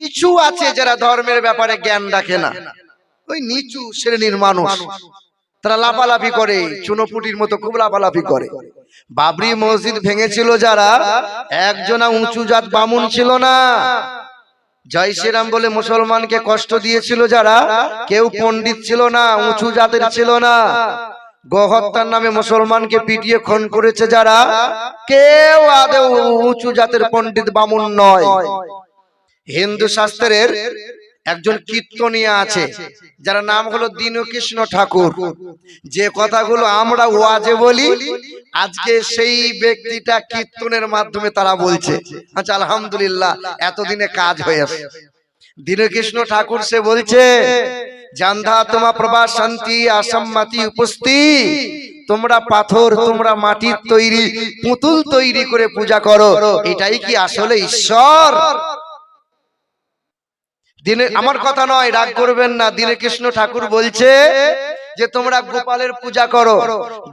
কিছু আছে যারা ধর্মের ব্যাপারে জ্ঞান রাখে না। ওই নিচু শ্রেণির মানুষ। তারা লাফালাফি করে, চুনোপুটির মতো খুব লাফালাফি করে। বাবরি মসজিদ ভেঙেছিল যারা, একজনা উঁচু জাত বামুন ছিল না। জয় শ্রীরাম বলে মুসলমানকে কষ্ট দিয়েছিল যারা, কেউ পণ্ডিত ছিল না, উঁচু জাতের ছিল না। গোহত্যার নামে মুসলমানকে পিটিয়ে খুন করেছে যারা, কেউ আদৌ উঁচু জাতের পণ্ডিত বামুন নয়। হিন্দু শাস্ত্রের একজন কীর্তনিয়া আছে, যার নাম হলো দীনকৃষ্ণ ঠাকুর। যে কথাগুলো আমরা ওয়াজে বলি, আজকে সেই ব্যক্তিটা কীর্তনের মাধ্যমে তারা বলছে। আচ্ছা আলহামদুলিল্লাহ, এতদিনে কাজ হয়ে আসে। দীনকৃষ্ণ ঠাকুর সে বলছে, জান্ধা তোমা প্রভা শান্তি আসাম্মাতি উপস্থিত তোমরা পাথর, তোমরা মাটির তৈরি, পুতুল তৈরি করে পূজা করো। এটাই কি আসলে ঈশ্বর? দিনে আমার কথা নয় রাগ করবেন না। দিনে কৃষ্ণ ঠাকুর বলছে যে তোমরা গোপালের পূজা করো।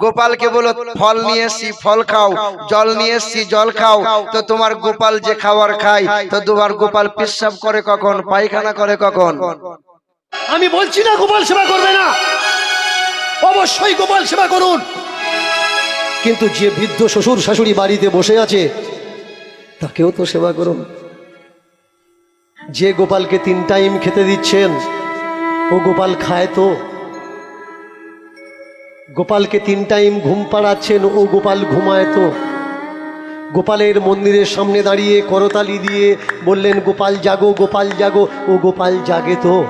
গোপালকে বলো ফল নিয়ে এসছি ফল খাও। জল নিয়ে এসছি জল খাও। তো তোমার গোপাল যে খাবার খায় তো তোমার গোপাল পেশাব করে কখন? পায়খানা করে কখন? আমি বলছি না গোপাল সেবা করবে না। অবশ্যই গোপাল সেবা করুন। কিন্তু যে বৃদ্ধ শ্বশুর শাশুড়ি বাড়িতে বসে আছে তাকেও তো সেবা করুন। যে গোপালকে তিন টাইম খেতে দিচ্ছেন, ও গোপাল খায় তো। গোপালকে তিন টাইম ঘুম পাড়াচ্ছেন, ও গোপাল ঘুমায় তো। গোপালের মন্দিরের সামনে দাঁড়িয়ে করতালি দিয়ে বললেন, গোপাল জাগো গোপাল জাগো। ও গোপাল জাগে তো।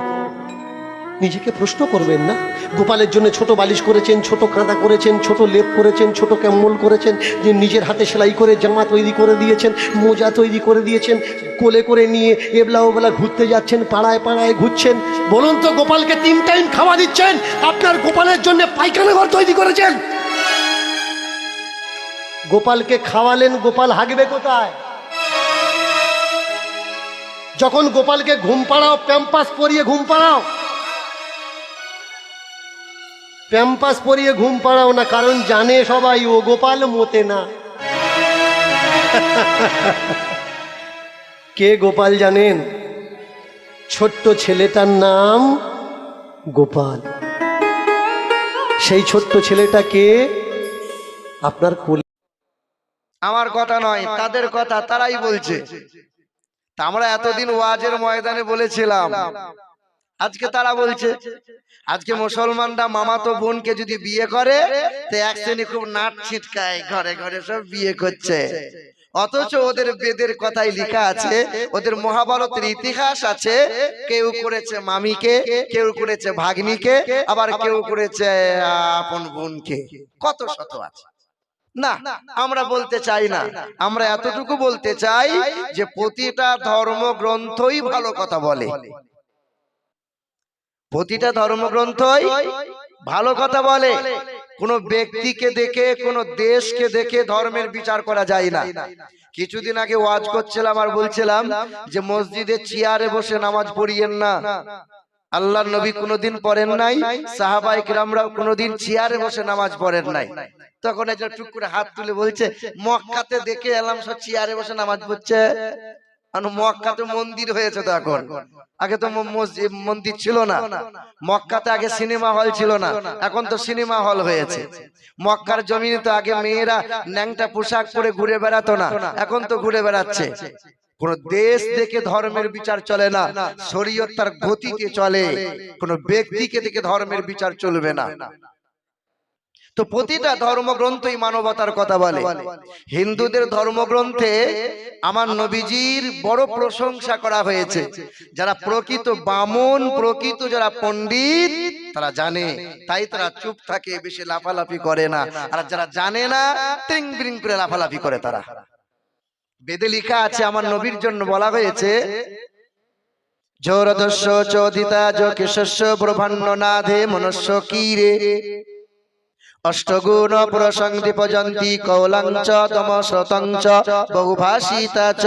নিজেকে প্রশ্ন করবেন না। গোপালের জন্য ছোট বালিশ করেছেন, ছোট কাঁদা করেছেন, ছোট লেপ করেছেন, ছোট ক্যাম্বল করেছেন, যে নিজের হাতে সেলাই করে জামা তৈরি করে দিয়েছেন, মোজা তৈরি করে দিয়েছেন, কোলে করে নিয়ে এবলা ওবেলা ঘুরতে যাচ্ছেন, পাড়ায় পাড়ায় ঘুরছেন। বলুন তো, গোপালকে তিন টাইম খাওয়া দিচ্ছেন, আপনার গোপালের জন্য পায়খানা ঘর তৈরি করেছেন। গোপালকে খাওয়ালেন, গোপাল হাগবে কোথায়? যখন গোপালকে ঘুম পাড়াও প্যাম্পাস পরিয়ে ঘুম পাড়াও প্যাম্পাস পরিয়ে ঘুম পাড়াও না, কারণ জানে সবাই, ও গোপাল মতে না। কে গোপাল জানেন? ছোট্ট ছেলেটার নাম গোপাল। সেই ছোট্ট ছেলেটা কে? আপনার কোলে আমার কথা নয়, তাদের কথা, তারাই বলছে। আমরা এতদিন ওয়াজের ময়দানে বলেছিলাম আজকে তারা বলছে আজকে মুসলমানরা মামা মামাতো বোনকে যদি বিয়ে করে তো এক শ্রেণি খুব নাট ছিটকায় ঘরে ঘরে সব বিয়ে করছে। অথচ ওদের বেদের কথাই লেখা আছে ওদের মহাভারতের ইতিহাস আছে কেউ করেছে মামিকে কেউ করেছে ভাগ্নিকে আবার কেউ করেছে আপন বোনকে। কত শত আছে? না আমরা বলতে চাই না। আমরা এতটুকু বলতে চাই যে প্রতিটা ধর্মগ্রন্থই ভালো কথা বলে। প্রতিটা ধর্মগ্রন্থই ভালো কথা বলে। কোন ব্যক্তিকে দেখে, কোন দেশকে দেখে ধর্মের বিচার করা যায় না। কিছুদিন আগে ওয়াজ করছিলাম আর বলছিলাম যে মসজিদে চেয়ারে বসে নামাজ পড়িয়েন না। আল্লাহ নবী কোনোদিন পড়েন নাই সাহাবাই কিরামরাও কোনোদিন চেয়ারে বসে নামাজ পড়েন নাই। তখন একজন টুক করে হাত তুলে বলছে, মক্কাতে দেখে এলাম সব চেয়ারে বসে নামাজ পড়ছে। আর মক্কাতে মন্দির হয়েছে তো এখন। আগে তো মন্দির ছিল না। মক্কাতে আগে সিনেমা হল ছিল না। এখন তো সিনেমা হল হয়েছে। মক্কার জমিনে তো আগে মেয়েরা ন্যাংটা পোশাক পরে ঘুরে বেড়াতো না। এখন তো ঘুরে বেড়াচ্ছে। কোন দেশ দেখে ধর্মের বিচার চলে না। শরীয়ত তার গতিতে চলে। কোন ব্যক্তিকে দেখে ধর্মের বিচার চলবে না। তো প্রতিটা ধর্মগ্রন্থই মানবতার কথা বলে। হিন্দুদের ধর্মগ্রন্থে আমার নবীজির বড় প্রশংসা করা হয়েছে। যারা প্রকৃত বামন, প্রকৃত যারা পণ্ডিত, তারা জানে। তাই তারা চুপ থাকে, বেশি লাফালাফি করে না। আর যারা জানে না, টিং বিরিং করে লাফালাফি করে তারা। বেদে লিখা আছে, আমার নবীর জন্য বলা হয়েছে, জোরদস্য চোদিতা যোগেশস্য ব্রহ্মাণ্য নাধে মনুষ্য কীরে অষ্টগুণ প্রসঙ্গি পজন্তি কৌলং চ তমসতং চ। বহুভাষিতা চ।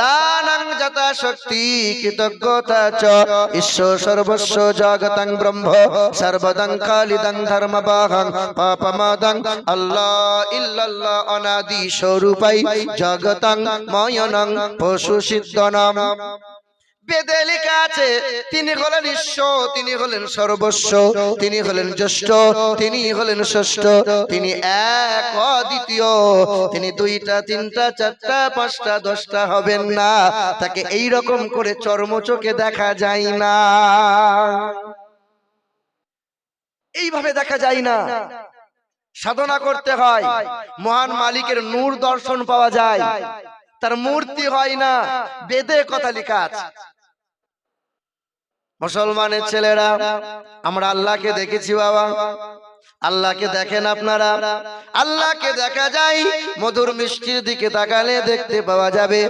দানং যথা শক্তি কৃতজ্ঞতা চ। ঈশ্বর সর্বস্ব জগতং ব্রহ্ম। সর্বদং কালিদং ধর্মবাহং পাপমাদং। আল্লাহ ইল্লাল্লাহ অনাদি স্বরূপাই জগতং ময়নং পশু সিদ্ধনম বেদে লেখা আছে তিনি হলেন ঈশ্বর, তিনি হলেন সর্বস্ব, তিনি হলেন জ্যেষ্ঠ, তিনি হলেন ষষ্ঠ, তিনি এক অদ্বিতীয়, তিনি দুইটা, তিনটা, চারটা, পাঁচটা, দশটা হবেন না, তাকে এই রকম করে চর্মচোখে দেখা যায় না। এইভাবে দেখা যায় না। সাধনা করতে হয়, মহান মালিকের নূর দর্শন পাওয়া যায়, তার মূর্তি হয় না, বেদে কথা লেখা আছে। মুসলমানের ছেলেরা আমরা আল্লাহকে দেখেছি বাবা। আল্লাহকে দেখেন আপনারা। আল্লাহকে দেখা যায় মধুর মিষ্টির দিকে তাকালে দেখতে পাওয়া যাবে।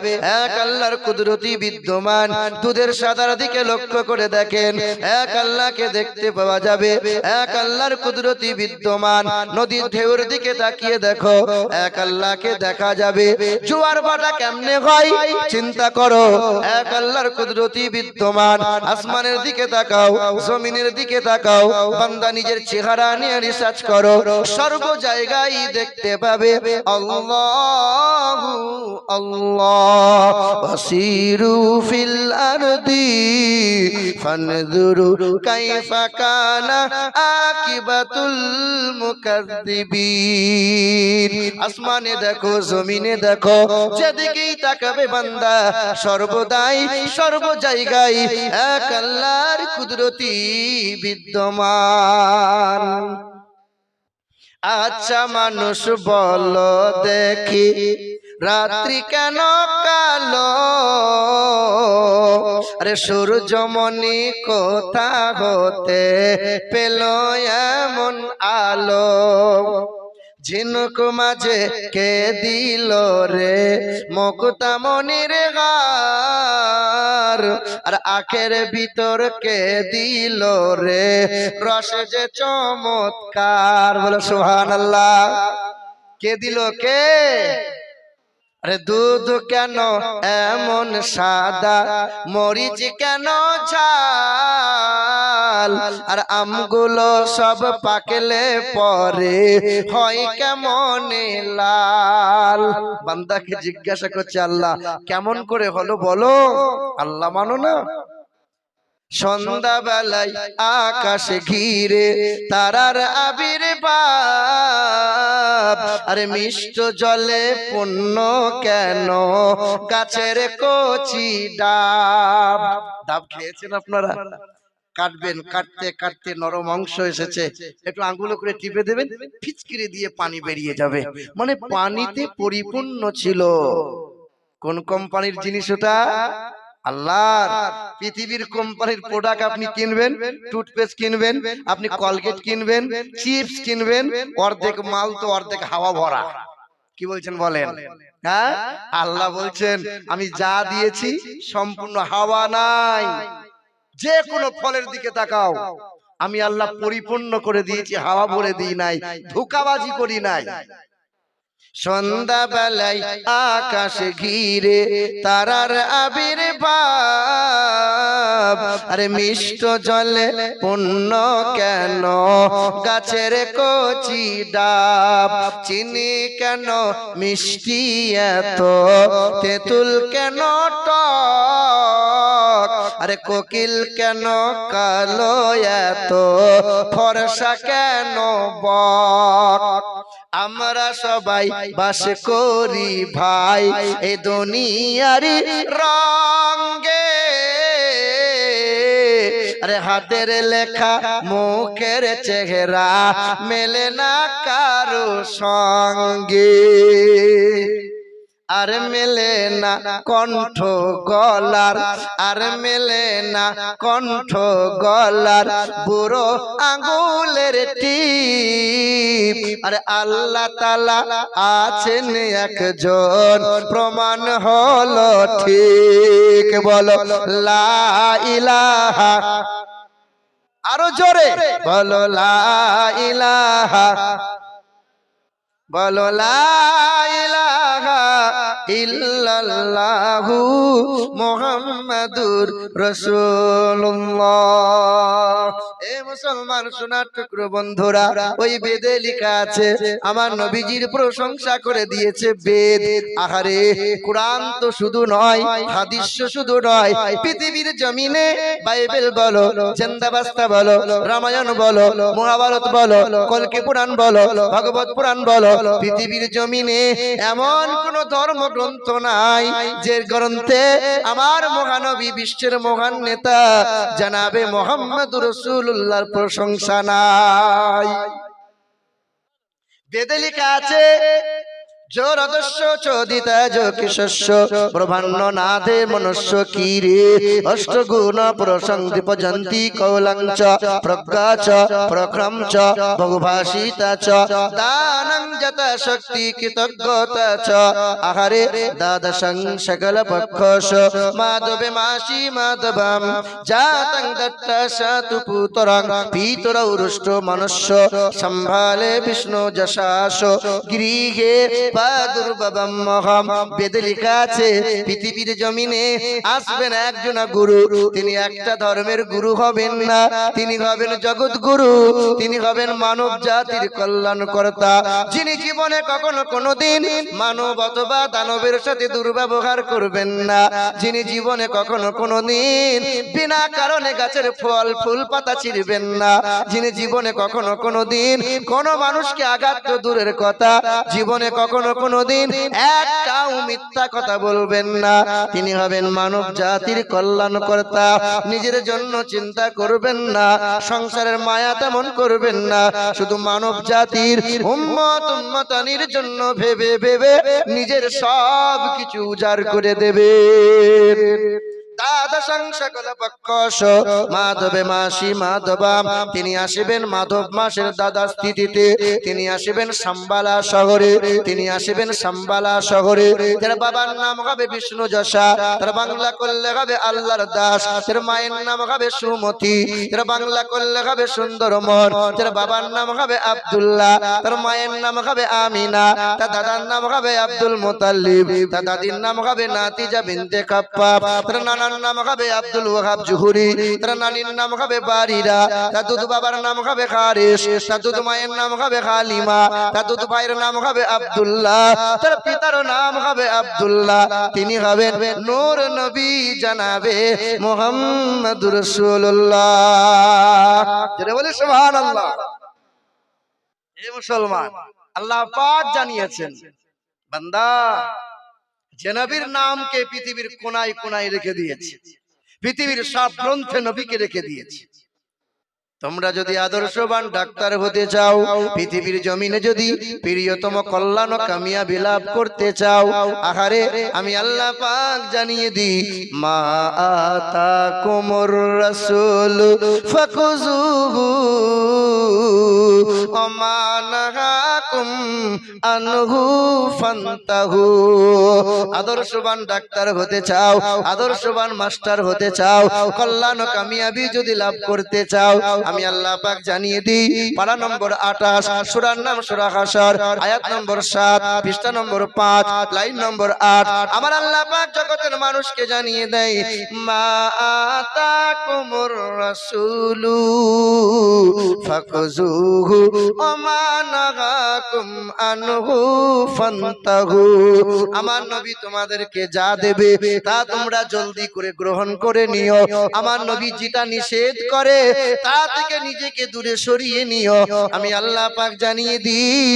এক আল্লাহর কুদরতি বিদ্যমান দুধের সাদার দিকে লক্ষ্য করে দেখেন। এক আল্লাহকে দেখতে পাওয়া যাবে। এক আল্লাহর কুদরতি বিদ্যমান নদীর ঢেউর দিকে তাকিয়ে দেখো। এক আল্লাহকে দেখা যাবে। জোয়ার ভাটা কেমনে হয়? চিন্তা করো। এক আল্লাহর কুদরতি বিদ্যমান। আসমানের দিকে তাকাও জমিনের দিকে তাকাও বান্দা নিজের চেহারা নিয়ে রিসার্চ করো সর্ব জায়গায় দেখতে পাবে। আসমানে দেখো, জমিনে দেখো, যেদিকেই তাকাবে বান্দা, সর্বদাই, সর্ব জায়গায় এক আল্লাহর কুদরতি বিদ্যমান। আচ্ছা মানুষ বলো দেখি রাত্রি কেন কালো? আরে সূর্যমণি কোথা হতে পেল এমন আলো? ঝিনুক মাঝে কে দিল রে? মকুতা মনির আর আখের ভিতর কে দিল রে? রস যে চমৎকার, বলো সুহান আল্লাহ কে দিল কে? আরে দুধ কেন এমন সাদা? মরিচ কেন ঝাল? আর আমগুলো সব পাকলে পরে হয় কেমন লাল? বান্দাকে জিজ্ঞাসা করছে, আল্লাহ, কেমন করে হলো বলো? আল্লাহ মানো না? সন্ধ্যাবেলায় আকাশে ঘিরে তারার আবির আরে মিষ্ট জলে পণ্য কেন? গাছের কচি ডাব। ডাব খেয়েছেন আপনারা? কাটবেন, কাটতে কাটতে নরম অংশ এসেছে। একটু আঙ্গুলো করে টিপে দেবেন, ফিচকিরে দিয়ে পানি বেরিয়ে যাবে। মানে পানিতে পরিপূর্ণ ছিল। কোন কোম্পানির জিনিস ওটা? আল্লাহর পৃথিবীর কোম্পানির প্রোডাক্ট আপনি কিনবেন টুথপেস্ট কিনবেন, আপনি কলগেট কিনবেন চিপস কিনবেন, অর্ধেক মাল তো অর্ধেক হাওয়া ভরা। কি বলছেন বলেন? হ্যাঁ? আল্লাহ বলছেন, আমি যা দিয়েছি সম্পূর্ণ হাওয়া নাই। যে কোনো ফলের দিকে তাকাও। আমি আল্লাহ পরিপূর্ণ করে দিয়েছি, হাওয়া ভরে দিই নাই, ধোকাবাজি করি নাই। সন্ধ্যাবেলায় আকাশ ঘিরে তারার আবির বাপ আরে মিষ্ট জলে পূর্ণ কেন? গাছের কচি ডাব, চিনি কেন? মিষ্টি এত, তেঁতুল কেন টক? আরে কোকিল কেন কালো এত? ফরসা কেন বক? আমরা সবাই বাস করি ভাই, এ দুনিয়ারি রঙ্গে আরে হাতের লেখা, মুখের চেহারা মেলে না কারও সঙ্গে। আর মেলে না কণ্ঠ গলার। আর মেলে না কণ্ঠ গলার। বুড়ো আঙুলের টিপ। আরে আল্লাহ তালা আছেন একজন। প্রমাণ হলো ঠিক। বলো লা ইলাহা। আরও জোরে। বলো লা ইলাহা। বলো ইল্লাল্লাহু মুহাম্মাদুর রাসূলুল্লাহ। এ মুসলমান সোনার টুকরো বন্ধুরা, ওই বেদে লেখা আছে, আমার নবীজির প্রশংসা করে দিয়েছে বেদ। আহারে, কোরআন তো শুধু নয়, হাদিস শুধু নয়, পৃথিবীর জমিনে বাইবেল বলো চন্দাবাস্তা বলো, রামায়ণ বলো, মহাভারত বলো, কলকি পুরাণ বলো, ভগবত পুরাণ বলো পৃথিবীর জমিনে এমন কোন ধর্মগ্রন্থ নাই যে গ্রন্থে আমার মহানবী, বিশ্বের মহান নেতা, জানাবে মোহাম্মদ রসুল্লাহর প্রশংসা নাই। বেদে লেখা আছে আহারে দ্বাদশং সকল পক্ষস মাধবে মাসি মাধবম জাতং মনুষ্য সম্ভালে বিষ্ণু যশাস গৃহে দুর্বাবম মহম বেদে লেখা আছে পৃথিবীর জমিনে আসবেন একজন গুরু। তিনি একটা ধর্মের গুরু হবেন না। তিনি হবেন জগৎ গুরু। তিনি হবেন মানব জাতির কল্যাণ কর্তা যিনি জীবনে কখনো কোনোদিন মানব অথবা দানবের সাথে দুর্ব্যবহার করবেন না। যিনি জীবনে কখনো কোনোদিন বিনা কারণে গাছের ফল, ফুল, পাতা ছিঁড়বেন না। যিনি জীবনে কখনো কোনোদিন কোনো মানুষকে আঘাত তো দূরের কথা। জীবনে কখনো কোনোদিন একটাও মিথ্যা কথা বলবেন না। তিনি হবেন মানব জাতির কল্যাণ কর্তা নিজের জন্য চিন্তা করবেন না। সংসারের মায়া তেমন করবেন না। শুধু মানব জাতির উম্মত উম্মতানির জন্য ভেবে ভেবে নিজের সব কিছু উজাড় করে দেবে তিনি আসিবেন মাধব মাসের দাদা স্থিতিতে। তিনি আসিবেন সাম্বালা শহরে। তিনি আসিবেন সাম্বালা শহরে। তার বাবার নাম হবে বিষ্ণু যশা। তার বাংলা করলে হবে আল্লাহর দাস। তার মায়ের নাম হবে সুমতি। তার বাংলা করলে হবে সুন্দরমন। তার বাবার নাম হবে আব্দুল্লাহ। তার মায়ের নাম হবে আমিনা। তার দাদার নাম হবে আব্দুল মোতাল্লিব তার দাদির নাম হবে নাতিজা বিনতে কাপ্পাব। তার নানার নাম হবে আব্দুল ওহাব জুহুরি, তার নানির নাম হবে বারিরা, তার দুধ বাবার নাম হবে খারিস তার দুধ মায়ের নাম হবে খালিমা তার দুধ ভাইয়ের নাম হবে আব্দুল্লাহ, তার পিতার নাম হবে আব্দুল্লাহ, তিনি হবেন নূর নবী জানাবে মোহাম্মদ রসুল্লাহ যেটা বলে সুবহানাল্লাহ। হে মুসলমান, আল্লাহ পাক জানিয়েছেন, বান্দা যে নবীর নামকে পৃথিবীর কোনায় কোনায় রেখে দিয়েছে। পৃথিবীর সব গ্রন্থে নবীকে রেখে দিয়েছে। তোমরা যদি আদর্শবান ডাক্তার হতে চাও পৃথিবীর জমিনে যদি প্রিয়তম কল্যাণ ও কামিয়াবি লাভ করতে চাও আহারে আমি আল্লাহ পাক জানিয়ে দিই মা আতা কোমর রাসূল ফাকুজুহু অমানহাকুম আনহু ফান্তাহু। আদর্শবান ডাক্তার হতে চাও আদর্শবান মাস্টার হতে চাও কল্যাণ ও কামিয়াবি যদি লাভ করতে চাও আমি আল্লাহ পাক জানিয়ে দিই পারা নম্বর আঠাশ সুরার নাম সুরা হাসর আয়াত নম্বর সাত পৃষ্ঠা নম্বর পাঁচ লাইন নম্বর আট। আমার আল্লাহ পাক জগতের মানুষকে জানিয়ে দেয় মা আতা কুমুর রাসূলু ফাকুজুহু অমানাগাকুম আনহু ফান্তাহু। আমার নবী তোমাদেরকে যা দেবে তা তোমরা জলদি করে গ্রহণ করে নিও। আমার নবী যেটা নিষেধ করে তা থেকে নিজেকে দূরে সরিয়ে নিও। আমি আল্লাহ পাক জানিয়ে দিই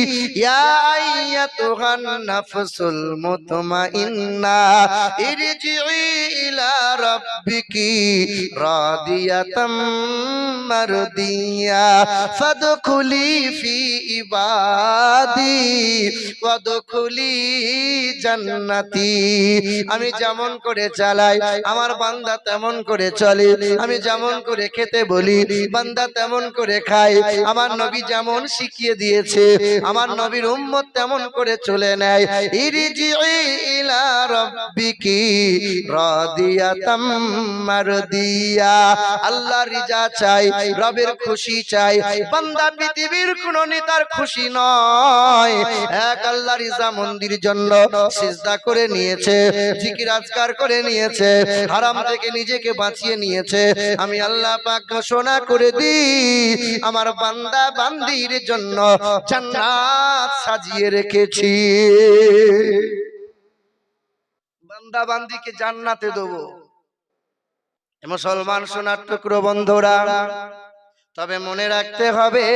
ফি ইবাদি আমি যেমন করে চালাই, আমার বান্দা তেমন করে চলে। আমি যেমন করে খেতে বলি, বান্দা বান্দা তেমন করে খায় আমার নবী যেমন শিখিয়ে দিয়েছে, আমার নবীর উম্মত তেমন করে চলে নেয়। চাই পৃথিবীর খুশি নয়। এক মন্দির জন্য করে নিয়েছে করে নিয়েছে, হারাম থেকে নিজেকে বাঁচিয়ে নিয়েছে। আমি আল্লাহ পাক ঘোষণা করে আমার বান্দা বান্দির জন্য জান্নাত সাজিয়ে রেখেছি। বান্দা বান্দিকে জান্নাতে দেবো। মুসলমান সোনার টুকরো বন্ধুরা, তবে মনে রাখতে হবে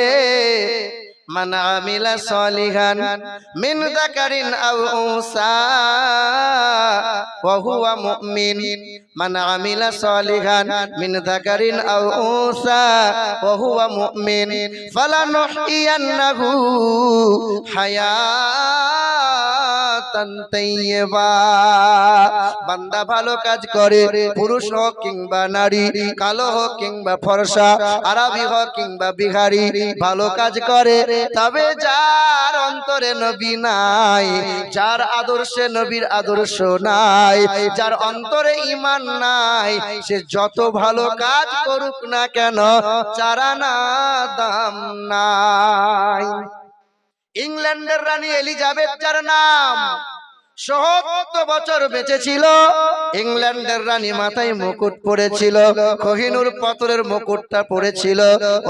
মিন যাকারিন আও উনসা ওয়া হুয়া মুমিন। মান আমিলা সলিহান মিন যাকারিন আও উনসা ওয়া হুয়া মুমিন। ফালানুহইয়ান্নাহু হায়াতান তাইয়্যিবা বান্দা ভালো কাজ করে, পুরুষ হোক কিংবা নারী, কালো হোক কিংবা ফর্সা, আরবি হোক কিংবা বিহারি, ভালো কাজ করে, তবে যার অন্তরে নবী নাই, যার আদর্শে নবীর আদর্শ নাই, যার অন্তরে ইমান নাই, সে যত ভালো কাজ করুক না কেন, চারা না দাম নাই। ইংল্যান্ডের রানী এলিজাবেথ যার নাম। সহত্তর বছর বেঁচে ছিল ইংল্যান্ডের রানী মাথায় মুকুট পরেছিল কোহিনুর পাথরের মুকুটটা পড়েছিল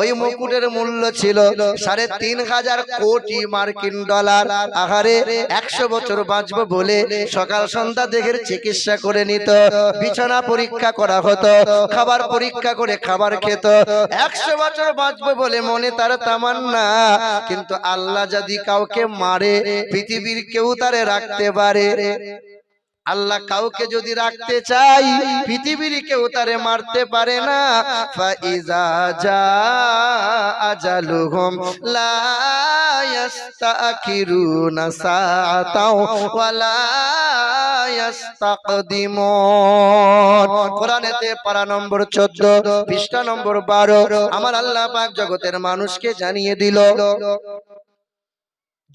ওই মুকুটের মূল্য ছিল সাড়ে তিন হাজার কোটি মার্কিন ডলার। আহারে, একশো সকাল সন্ধ্যা দেহের চিকিৎসা করে নিত, বিছানা পরীক্ষা করা হতো, খাবার পরীক্ষা করে খাবার খেত। একশো বছর বাঁচবো বলে মনে তার তামান্না, কিন্তু আল্লাহ যদি কাউকে মারে, পৃথিবীর কেউ তারে রাখতে পারে আল্লাহ কাউকে যদি রাখতে চাই, পৃথিবীর কেউ তারে মারতে পারে না। পারা নম্বর 14 পৃষ্ঠা নম্বর 12 আমার আল্লাহ পাক জগতের মানুষকে জানিয়ে দিল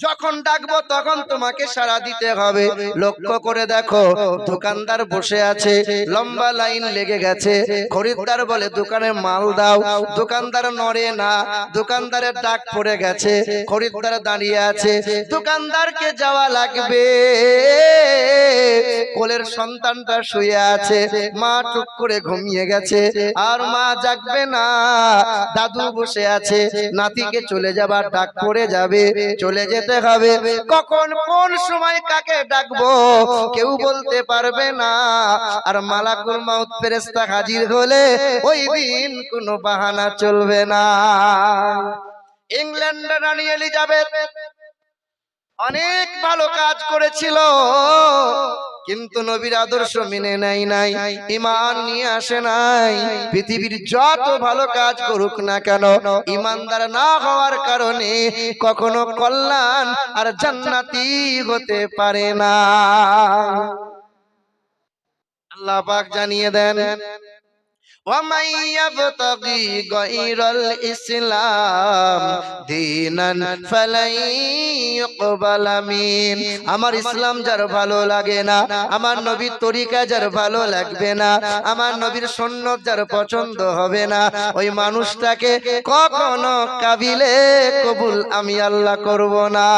যখন ডাকবো তখন তোমাকে সাড়া দিতে হবে। লক্ষ্য করে দেখো, দোকানদার বসে আছে, লম্বা লাইন লেগে গেছে। খরিদ্দার বলে, দোকানে মাল দাও। দোকানদার নড়ে না, দোকানদারের ডাক পড়ে গেছে। খরিদ্দার দাঁড়িয়ে আছে, দোকানদারকে যাওয়া লাগবে। কোলের সন্তানটা শুয়ে আছে, মা টুক করে ঘুমিয়ে গেছে। আর মা জাগবে না, দাদু বসে আছে, নাতিকে চলে যাবার ডাক পড়ে যাবে। চলে যেতে হবে। কখন কোন সময় কাকে ডাকবো, কেউ বলতে পারবে না। আর মালাকুল মাউত ফেরেস্তা হাজির হলে ওই দিন কোনো বাহানা চলবে না। ইংল্যান্ডে রানী এলিজাবেথ অনেক ভালো কাজ করেছিল, কিন্তু নবীর আদর্শ মেনে নাই নাই ইমান নিয়ে আসে নাই। পৃথিবীর যত ভালো কাজ করুক না কেন ইমানদার না হওয়ার কারণে কখনো কল্যাণ আর জান্নাতি হতে পারে না। আল্লাহ পাক জানিয়ে দেন ومن يبتغي غير الإسلام دينا فلن يقبل من আমার ইসলাম যার ভালো লাগে না আমার নবীর তরিকা যার ভালো লাগবে না আমার নবীর সুন্নত যার পছন্দ হবে না ওই মানুষটাকে কখনো কাবিলে কবুল আমি আল্লাহ করব না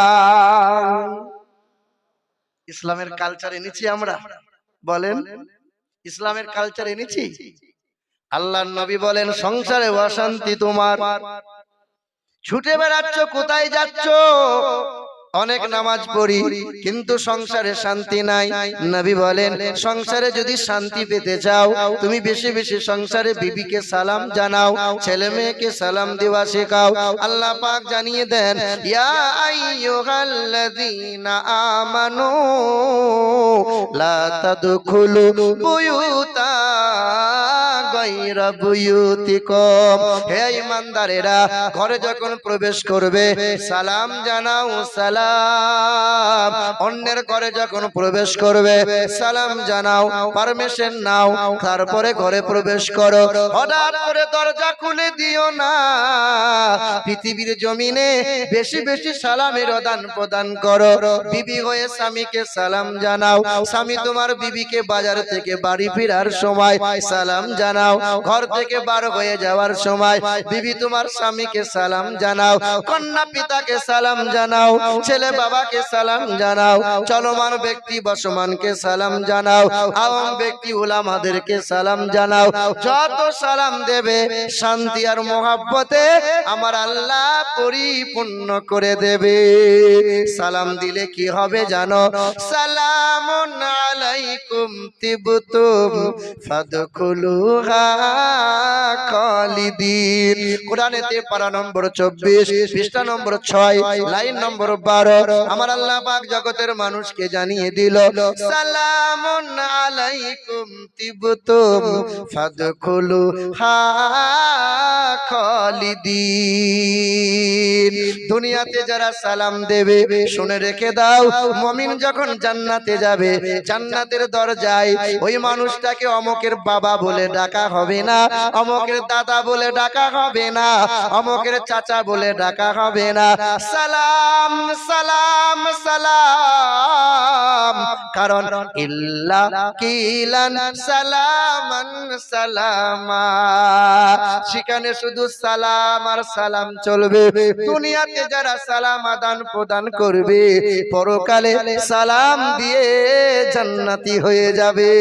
ইসলামের কালচার এনেছি আমরা বলেন ইসলামের কালচার এনেছি আল্লাহর নবী বলেন, সংসারে অশান্তি তোমার। ছুটে বেড়াচ্ছ, কোথায় যাচ্ছ? অনেক নামাজ পড়ি, কিন্তু সংসারে শান্তি নাই। নবী বলেন, সংসারে যদি শান্তি পেতে চাও, তুমি বেশি বেশি সংসারে বিবিকে সালাম জানাও, ছেলে মেয়েকে সালাম দেওয়া শেখাও। আল্লাহ পাক জানিয়ে দেন আমানু, লা তাদখুলু বুয়ুতা ঘরে যখন প্রবেশ করবে, সালাম জানাও, সালাম। অন্যের ঘরে যখন প্রবেশ করবে, সালাম জানাও, পারমিশন নাও, তারপরে ঘরে প্রবেশ করো। হঠাৎ করে দরজা খুলে দিও না। পৃথিবীর জমিনে বেশি বেশি সালামের আদান প্রদান করো। বিবি হয়ে স্বামীকে সালাম জানাও। স্বামী তোমার বিবিকে বাজার থেকে বাড়ি ফেরার সময় সালাম জানাও। ঘর থেকে বার হয়ে যাওয়ার সময় বিবি তোমার স্বামীকে সালাম জানাও, কন্যা পিতাকে সালাম জানাও, ছেলে বাবাকে সালাম জানাও, চলমান ব্যক্তি বসমানকে সালাম জানাও, আওয়াম ব্যক্তি উলামাদেরকে সালাম জানাও, যত সালাম দেবে শান্তি আর মোহাব্বতে আমার আল্লাহ পরিপূর্ণ করে দেবে। সালাম দিলে কি হবে জানো? সালাম আলাইকুম তিবতুম ফাদখুলুহা খালিদিন। কোরআনেতে পারা নম্বর 24 পৃষ্ঠা নম্বর 6 লাইন নম্বর 12 আমার আল্লাহ পাক জগতের মানুষকে জানিয়ে দিল, সালামুন আলাইকুম তিবতুম ফাদখুলুহা খালিদিন। দুনিয়াতে যারা সালাম দেবে, শুনে রেখে দাও, মমিন যখন জান্নাতে যাবে, জান্নাতের দরজায় ওই মানুষটাকে অমকের বাবা বলে ডাকা হবে না। অমকের দাদা বলে ডাকা হবে না। অমকের চাচা বলে ডাকা হবে না। সালাম সালাম সালাম। কারণ ইল্লা কিলান সালামান সালামা। সেখানে শুধু সালাম আর সালাম চলবে। দুনিয়াতে যারা সালাম আদান প্রদান করবে, পরকালে সালাম দিয়ে জান্নাতি হয়ে যাবে।